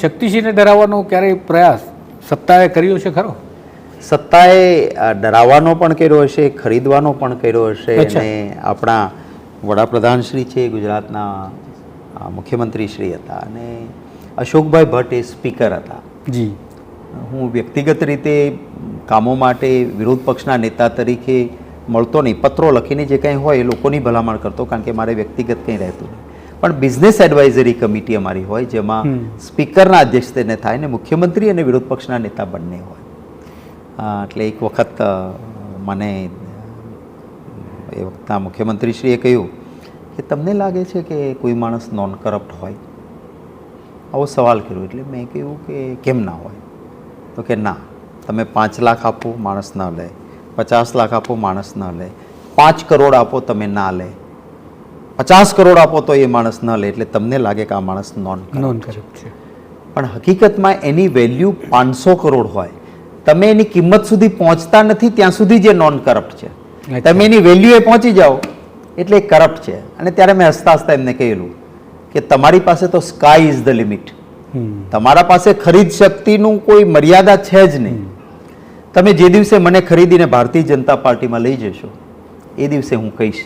શક્તિસિંહને ડરાવવાનો ક્યારેય પ્રયાસ સત્તાએ કર્યો છે ખરો? સત્તાએ ડરાવવાનો પણ કર્યો હશે ખરીદવાનો પણ કર્યો હશે અને આપણા વડાપ્રધાન શ્રી છે ગુજરાતના મુખ્યમંત્રી શ્રી હતા અને અશોકભાઈ ભટ્ટ એ સ્પીકર હતા. જી. હું વ્યક્તિગત રીતે કામો માટે વિરોધ પક્ષના નેતા તરીકે મળતો નહીં. પત્રો લખીને જે કંઈ હોય એ લોકોની ભલામણ કરતો કારણ કે મારે વ્યક્તિગત કંઈ રહેતું પણ બિઝનેસ એડવાઇઝરી કમિટી અમારી હોય જેમાં સ્પીકરના સ્પીકરના અધ્યક્ષતાને થાય ને મુખ્યમંત્રી અને વિરોધ પક્ષના નેતા બંને હોય. એટલે એક વખત મને એ વખતના મુખ્યમંત્રીશ્રીએ કહ્યું કે તમને લાગે છે કે કોઈ માણસ નોન કરપ્ટ હોય? આવો સવાલ કર્યો. એટલે મેં કહ્યું કે કેમ ના હોય? તો કે ના તમે પાંચ લાખ આપો માણસ ન લે. પચાસ લાખ આપો માણસ ન લે. પાંચ કરોડ આપો તમે ના લે. પચાસ કરોડ આપો તો એ માણસ ન લે એટલે તમને લાગે કે આ માણસ નોન નોન કરપ્ટ છે. પણ હકીકતમાં એની વેલ્યુ પાંચસો કરોડ હોય. તમે એની કિંમત સુધી પહોંચતા નથી ત્યાં સુધી જે નોન કરપ્ટ છે. તમે એની વેલ્યુએ પહોંચી જાઓ એટલે એ કરપ્ટ છે. અને ત્યારે મેં હસતા હસતા એમને કહેલું કે તમારી પાસે તો સ્કાય ઇઝ ધ લિમિટ. તમારા પાસે ખરીદ શક્તિનું કોઈ મર્યાદા છે જ નહીં. તમે જે દિવસે મને ખરીદીને ભારતીય જનતા પાર્ટીમાં લઈ જશો એ દિવસે હું કહીશ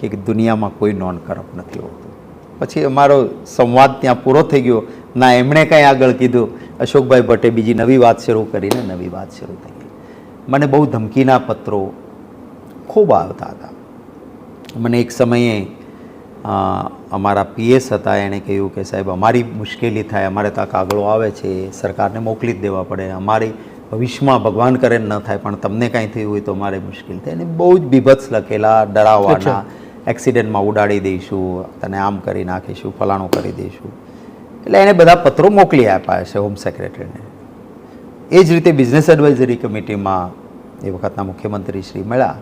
કે દુનિયામાં કોઈ નોન કરપ્ટ નથી હોતું. પછી અમારો સંવાદ ત્યાં પૂરો થઈ ગયો. ના, એમણે કંઈ આગળ કીધું. અશોકભાઈ ભટ્ટે બીજી નવી વાત શરૂ કરીને નવી વાત શરૂ થઈ ગઈ મને બહુ ધમકીના પત્રો ખૂબ આવતા હતા. મને એક સમયે અમારા પીએસ હતા, એણે કહ્યું કે સાહેબ, અમારી મુશ્કેલી થાય, અમારે ત્યાં કાગળો આવે છે, સરકારને મોકલી જ દેવા પડે. અમારી ભવિષ્યમાં ભગવાન કરે ન થાય, પણ તમને કાંઈ થયું હોય તો અમારે મુશ્કેલ થાય. એને બહુ જ બીભત્સ લખેલા, ડરાવવાના એક્સિડન્ટમાં ઉડાડી દઈશું તને આમ કરી નાખીશું ફલાણું કરી દઈશું. એટલે એને બધા પત્રો મોકલી આપ્યા છે હોમ સેક્રેટરીને એ જ રીતે બિઝનેસ એડવાઇઝરી કમિટીમાં એ વખતના મુખ્યમંત્રી શ્રી મળ્યા.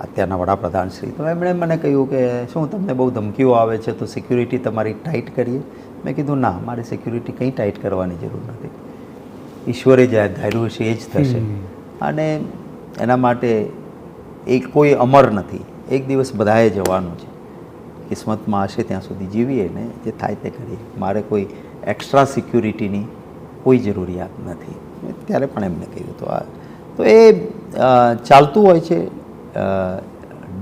અત્યારના વડાપ્રધાન શ્રી. તો એમણે મને કહ્યું કે શું તમને બહુ ધમકીઓ આવે છે? તો સિક્યુરિટી તમારી ટાઈટ કરીએ. મેં કીધું ના મારે સિક્યુરિટી કંઈ ટાઈટ કરવાની જરૂર નથી. ઈશ્વરે જે ધાર્યું છે એ જ થશે. અને એના માટે એક કોઈ અમર નથી. એક દિવસ બધાએ જવાનું છે. કિસ્મતમાં હશે ત્યાં સુધી જીવીએ ને જે થાય તે કરીએ. મારે કોઈ એક્સ્ટ્રા સિક્યુરિટીની કોઈ જરૂરિયાત નથી. ત્યારે પણ એમને કહ્યું તો આ, તો એ ચાલતું હોય છે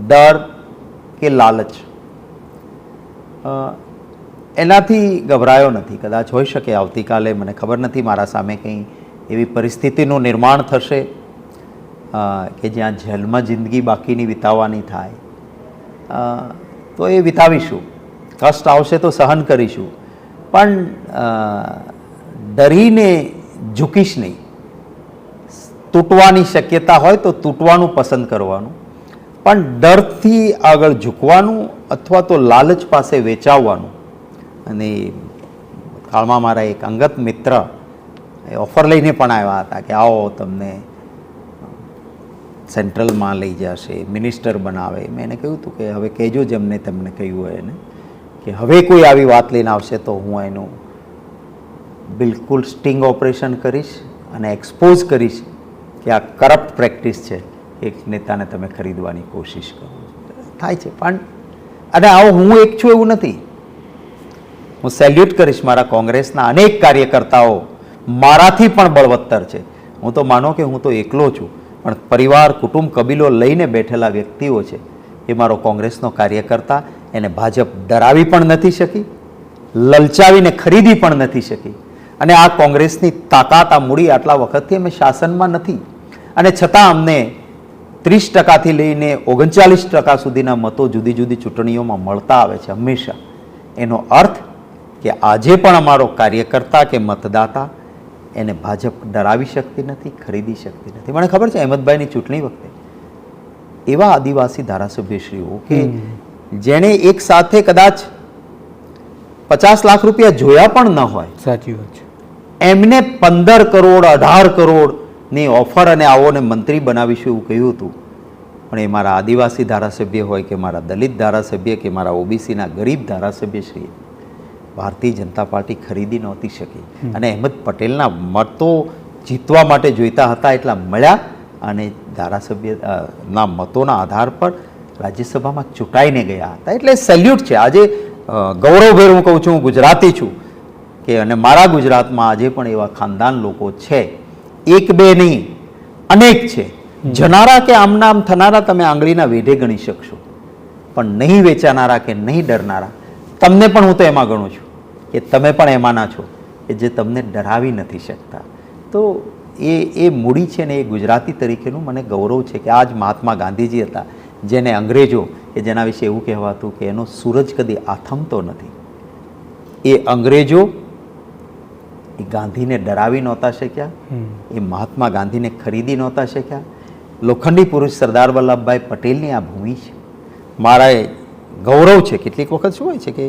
ડર કે લાલચ? એનાથી ગભરાયો નથી. કદાચ હોઈ શકે આવતીકાલે, મને ખબર નથી, મારા સામે કંઈ એવી પરિસ્થિતિનું નિર્માણ થશે. કે જ્યાં જેલમાં જિંદગી બાકીની વિતાવવાની થાય. તો એ વિતાવીશું. કષ્ટ આવશે તો સહન કરીશું. પણ ડરીને ઝૂકીશ નહીં. તૂટવાની શક્યતા હોય તો તૂટવાનું પસંદ કરવાનું. પણ ડરથી આગળ ઝૂકવાનું અથવા તો લાલચ પાસે વેચાવવાનું. અને કાળમાં મારા એક અંગત મિત્ર એ ઓફર લઈને પણ આવ્યા હતા કે આવો તમને સેન્ટ્રલમાં લઈ જશે, મિનિસ્ટર બનાવે. મેં એને કહ્યું હતું કે હવે કહેજો જેમને તમને કહ્યું હોય એને, કે હવે કોઈ આવી વાત લઈને આવશે તો હું એનું બિલકુલ સ્ટિંગ ઓપરેશન કરીશ અને એક્સપોઝ કરીશ કે આ કરપ્ટ પ્રેક્ટિસ છે એક નેતાને તમે ખરીદવાની કોશિશ કરો થાય છે, પણ અને આવો હું એક છું એવું નથી. હું સેલ્યુટ કરીશ મારા કોંગ્રેસના અનેક કાર્યકર્તાઓ, મારાથી પણ બળવત્તર છે. હું તો માનો કે હું તો એકલો છું. પણ પરિવાર, કુટુંબ, કબીલો લઈને બેઠેલા વ્યક્તિઓ છે. એ મારો કોંગ્રેસનો કાર્યકર્તા, એને ભાજપ ડરાવી પણ નથી શકી, લલચાવીને ખરીદી પણ નથી શકી. અને આ કોંગ્રેસની તાકાત આ મૂડી આટલા વખતથી અમે શાસનમાં નથી. અને છતાં અમને ત્રીસ ટકાથી લઈને ઓગણચાલીસ ટકા સુધીના મતો જુદી જુદી ચૂંટણીઓમાં મળતા આવે છે હંમેશા. એનો અર્થ કે આજે પણ અમારો કાર્યકર્તા કે મતદાતા એને ભાજપ ડરાવી શકતી નથી ખરીદી શકતી નથી. મને ખબર છે અહેમદભાઈની ચૂંટણી વખતે એવા આદિવાસી ધારાસભ્યશ્રીઓ કે જેણે એક સાથે કદાચ પચાસ લાખ રૂપિયા જોયા પણ ન હોય સાચી વાત છે. એમને પંદર કરોડ અઢાર કરોડની ઓફર અને આવોને મંત્રી બનાવીશું એવું કહ્યું હતું. પણ એ મારા આદિવાસી ધારાસભ્ય હોય કે મારા દલિત ધારાસભ્ય કે મારા ઓબીસીના ગરીબ ધારાસભ્ય શ્રી ભારતીય જનતા પાર્ટી ખરીદી નહોતી શકી. અને અહેમદ પટેલના મતો જીતવા માટે જોઈતા હતા એટલા મળ્યા અને ધારાસભ્ય ના મતોના આધાર પર રાજ્યસભામાં ચૂંટાઈને ગયા હતા. એટલે સેલ્યુટ છે. આજે ગૌરવભેર હું કહું છું હું ગુજરાતી છું કે અને મારા ગુજરાતમાં આજે પણ એવા ખાનદાન લોકો છે. એક બે નહીં અનેક છે. જનારા કે આમનામ આમ થનારા તમે આંગળીના વેઢે ગણી શકશો. પણ નહીં વેચાનારા કે નહીં ડરનારા તમને પણ હું તો એમાં ગણું છું. કે તમે પણ એમાંના છો કે જે તમને ડરાવી નથી શકતા. તો એ એ મૂડી છે ને એ ગુજરાતી તરીકેનું મને ગૌરવ છે કે આજ મહાત્મા ગાંધીજી હતા જેને અંગ્રેજો કે જેના વિશે એવું કહેવાતું કે એનો સૂરજ કદી આથમતો નથી. એ અંગ્રેજો એ ગાંધીને ડરાવી નહોતા શક્યા એ મહાત્મા ગાંધીને ખરીદી નહોતા શક્યા. લોખંડી પુરુષ સરદાર વલ્લભભાઈ પટેલની આ ભૂમિ છે. મારા એ ગૌરવ છે કેટલીક વખત શું હોય છે કે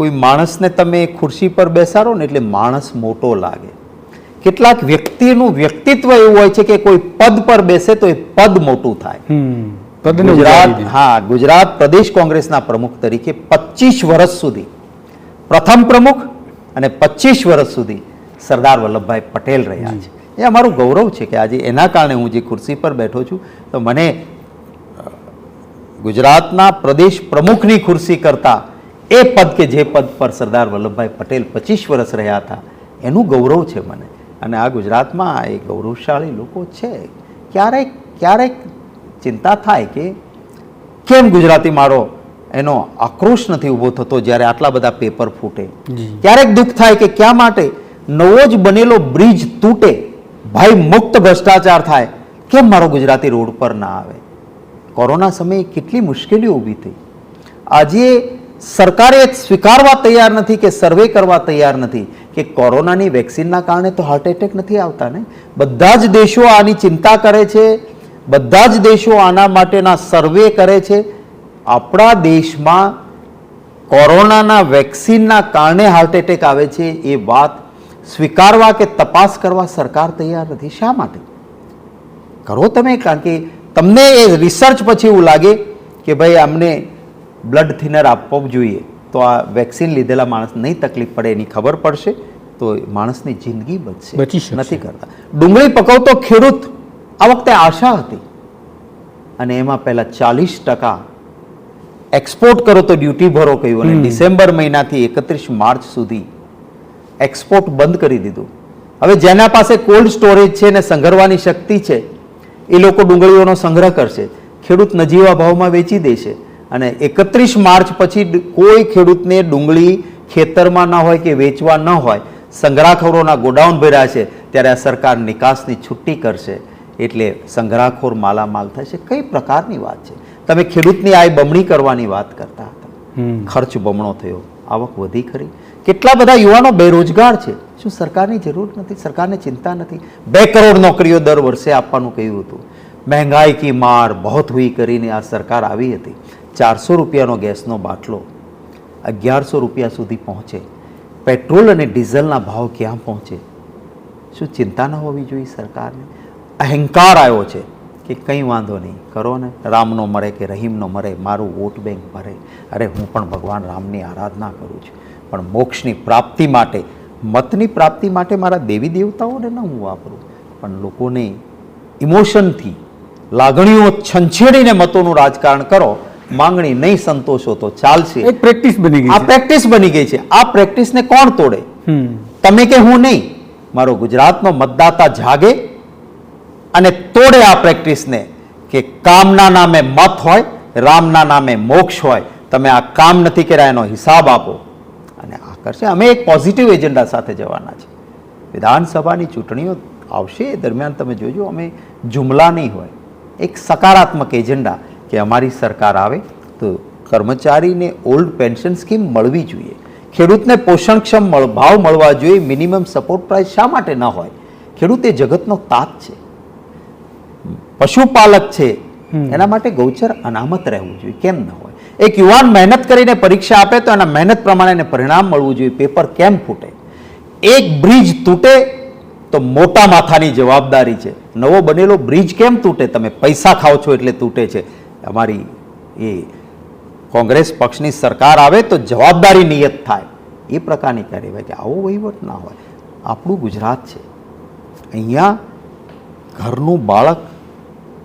કોઈ માણસને તમે ખુરશી પર બેસાડો ને એટલે માણસ મોટો લાગે. કેટલાક વ્યક્તિનું વ્યક્તિત્વ એવું હોય છે કે કોઈ પદ પર બેસે તો એ પદ મોટું થાય. ગુજરાત હા ગુજરાત પ્રદેશ કોંગ્રેસના પ્રમુખ તરીકે પચીસ વર્ષ સુધી પ્રથમ પ્રમુખ અને પચીસ વર્ષ સુધી સરદાર વલ્લભભાઈ પટેલ રહ્યા છે. એ અમારું ગૌરવ છે કે આજે એના કારણે હું જે ખુરશી પર બેઠો છું તો મને ગુજરાતના પ્રદેશ પ્રમુખની ખુરશી કરતા એ પદ કે જે પદ પર સરદાર વલ્લભભાઈ પટેલ પચીસ વર્ષ રહ્યા હતા એનું ગૌરવ છે મને. અને આ ગુજરાતમાં એ ગૌરવશાળી લોકો છે. ક્યારેક ક્યારેક ચિંતા થાય કે કેમ ગુજરાતી મારો એનો આક્રોશ નથી ઊભો થતો જ્યારે આટલા બધા પેપર ફૂટે? ક્યારેક દુઃખ થાય કે ક્યાં માટે નવો જ બનેલો બ્રિજ તૂટે ભાઈ મુક્ત ભ્રષ્ટાચાર થાય કેમ મારો ગુજરાતી રોડ પર ના આવે? કોરોના સમયે કેટલી મુશ્કેલીઓ ઊભી થઈ. આજે સરકારે સ્વીકારવા તૈયાર નથી કે સર્વે કરવા તૈયાર નથી કે કોરોનાની વેક્સિનના કારણે તો હાર્ટ એટેક નથી આવતા ને? બધા જ દેશો આની ચિંતા કરે છે, બધા જ દેશો આના માટેના સર્વે કરે છે. આપણા દેશમાં કોરોનાના વેક્સિનના કારણે હાર્ટ એટેક આવે છે એ વાત સ્વીકારવા કે તપાસ કરવા સરકાર તૈયાર નથી. શા માટે? કરો તમે કારણ કે તમને એ રિસર્ચ પછી એવું લાગે કે ભાઈ આમને બ્લડ થિનર આપવો જોઈએ તો આ વેક્સિન લીધેલા માણસ નહીં તકલીફ પડે એની ખબર પડશે તો માણસની જિંદગી બચશે. બચી નથી કરતા. ડુંગળી પકવતો ખેડૂત આ વખતે આશા હતી. અને એમાં પહેલા ચાલીસ ટકા એક્સપોર્ટ કરો તો ડ્યુટી ભરો કહ્યું અને ડિસેમ્બર મહિનાથી એકત્રીસ માર્ચ સુધી એક્સપોર્ટ બંધ કરી દીધું. હવે જેના પાસે કોલ્ડ સ્ટોરેજ છે ને સંઘરવાની શક્તિ છે એ લોકો ડુંગળીઓનો સંગ્રહ કરશે. ખેડૂત નજીવા ભાવમાં વેચી દેશે. અને એકત્રીસ માર્ચ પછી કોઈ ખેડૂતને ડુંગળી ખેતરમાં ન હોય કે વેચવા ન હોય સંગ્રહખોરોના ગોડાઉન ભર્યા છે ત્યારે આ સરકાર નિકાસની છુટ્ટી કરશે. એટલે સંગ્રહખોર માલામાલ થશે. કઈ પ્રકારની વાત છે? તમે ખેડૂતની આય બમણી કરવાની વાત કરતા હતા. હમ. ખર્ચ બમણો થયો. આવક વધી ખરી. કેટલા બધા યુવાનો બેરોજગાર છે? શું સરકારની જરૂર નથી? સરકારને ચિંતા નથી? બે કરોડ નોકરીઓ દર વર્ષે આપવાનું કહ્યું હતું. મહેંગાઈ કી માર બહોત હુઈ કરીને આ સરકાર આવી હતી. ચારસો રૂપિયાનો ગેસનો બાટલો અગિયારસો રૂપિયા સુધી પહોંચે. પેટ્રોલ અને ડીઝલના ભાવ ક્યાં પહોંચે? શું ચિંતા ન હોવી જોઈએ સરકારને? અહંકાર આવ્યો છે કે કંઈ વાંધો નહીં, કરો ને. રામનો મરે કે રહીમનો મરે મારું વોટ બેંક ભરે. અરે, હું પણ ભગવાન રામની આરાધના કરું છું. પણ મોક્ષની પ્રાપ્તિ માટે, મતની પ્રાપ્તિ માટે મારા દેવી દેવતાઓને ન હું વાપરું. પણ લોકોને ઇમોશનથી, લાગણીઓ છંછેડીને મતોનું રાજકારણ કરો. માંગણી નહીં સંતોષો તો ચાલશે. એક પ્રેક્ટિસ બની ગઈ આ પ્રેક્ટિસ બની ગઈ છે. આ પ્રેક્ટિસને કોણ તોડે? હમ. તમે કે હું નહીં? મારો ગુજરાતનો મતદાતા જાગે અને તોડે આ પ્રેક્ટિસને કે કામના નામે મત હોય રામના નામે મોક્ષ હોય. તમે આ કામ નથી કર્યા એનો હિસાબ આપો. અને આ કરશે. અમે એક પોઝિટિવ એજન્ડા સાથે જવાના છે. વિધાનસભાની ચૂંટણીઓ આવશે. એ દરમિયાન તમે જોજો અમે જુમલા નહીં હોય. એક સકારાત્મક એજન્ડા કે અમારી સરકાર આવે તો કર્મચારીને ઓલ્ડ પેન્શન સ્કીમ મળવી જોઈએ. ખેડૂતને પોષણક્ષમ મળ- ભાવ મળવા જોઈએ મિનિમમ સપોર્ટ પ્રાઇસ શા માટે ન હોય? ખેડૂત એ જગતનો તાત છે. પશુપાલક છે. એના માટે ગૌચર અનામત રહેવું જોઈએ કેમ ન હોય? એક યુવાન મહેનત કરીને પરીક્ષા આપે તો એના મહેનત પ્રમાણે એને પરિણામ મળવું જોઈએ પેપર કેમ ફૂટે? એક બ્રિજ તૂટે તો મોટા માથાની જવાબદારી છે. નવો બનેલો બ્રિજ કેમ તૂટે? તમે પૈસા ખાઓ છો એટલે તૂટે છે. અમારી એ કોંગ્રેસ પક્ષની સરકાર આવે તો જવાબદારી નિયત થાય. એ પ્રકારની કાર્યવાહી કે આવો વહીવટ ના હોય. આપણું ગુજરાત છે. અહીંયા ઘરનું બાળક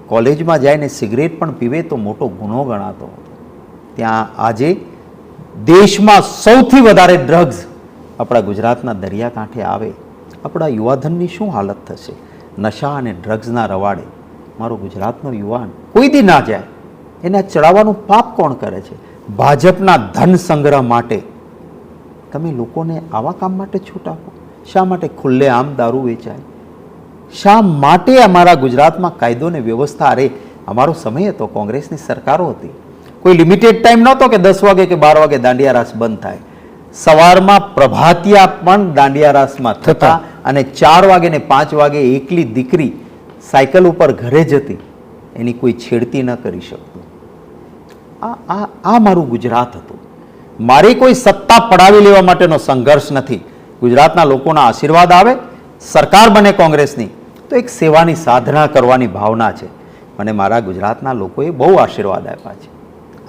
કોલેજમાં જઈને સિગરેટ પણ પીવે તો મોટો ગુનો ગણાતો હતો. ત્યાં આજે દેશમાં સૌથી વધારે ડ્રગ્સ આપણા ગુજરાતના દરિયાકાંઠે આવે. આપણા યુવાધનની શું હાલત થશે? નશા અને ડ્રગ્સના રવાડે. મારો ગુજરાતનો યુવાન કોઈ દી ના જાય. એને ચડાવવાનું પાપ કોણ કરે છે? ભાજપના ધન સંગ્રહ માટે. તમે લોકોને આવા કામ માટે છૂટ આપો. શા માટે ખુલ્લે આમ દારૂ વેચાય? શા માટે અમારા ગુજરાતમાં કાયદો ને વ્યવસ્થા? અરે અમારો સમય હતો કોંગ્રેસની સરકારો હતી. કોઈ લિમિટેડ ટાઈમ નહોતો કે દસ વાગે કે બાર વાગે દાંડિયા રાસ બંધ થાય. સવારમાં પ્રભાતિયા પણ દાંડિયા રાસમાં થતા. અને ચાર વાગે ને પાંચ વાગે એકલી દીકરી સાયકલ ઉપર ઘરે જતી. એની કોઈ છેડતી ન કરી શકતું. આ આ આ મારું ગુજરાત હતું. મારે કોઈ સત્તા પડાવી લેવા માટેનો સંઘર્ષ નથી. ગુજરાતના લોકોના આશીર્વાદ આવે સરકાર બને કોંગ્રેસની તો એક સેવાની સાધના કરવાની ભાવના છે. મને મારા ગુજરાતના લોકોએ બહુ આશીર્વાદ આપ્યા છે.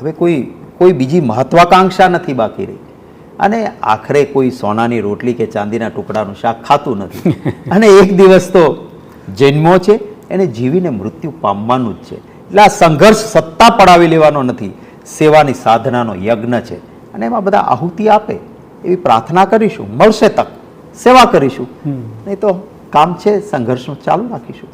હવે કોઈ કોઈ બીજી મહત્વાકાંક્ષા નથી બાકી રહી. અને આખરે કોઈ સોનાની રોટલી કે ચાંદીના ટુકડાનું શાક ખાતું નથી. અને એક દિવસ તો જન્મો છે એને જીવીને મૃત્યુ પામવાનું જ છે. એટલે આ સંઘર્ષ સત્તા પડાવી લેવાનો નથી. સેવાની સાધનાનો યજ્ઞ છે. અને એમાં બધા આહુતિ આપે. એવી પ્રાર્થના કરીશું. મળશે તક. સેવા કરીશું. નહીં તો કામ છે સંઘર્ષનું ચાલુ રાખીશું.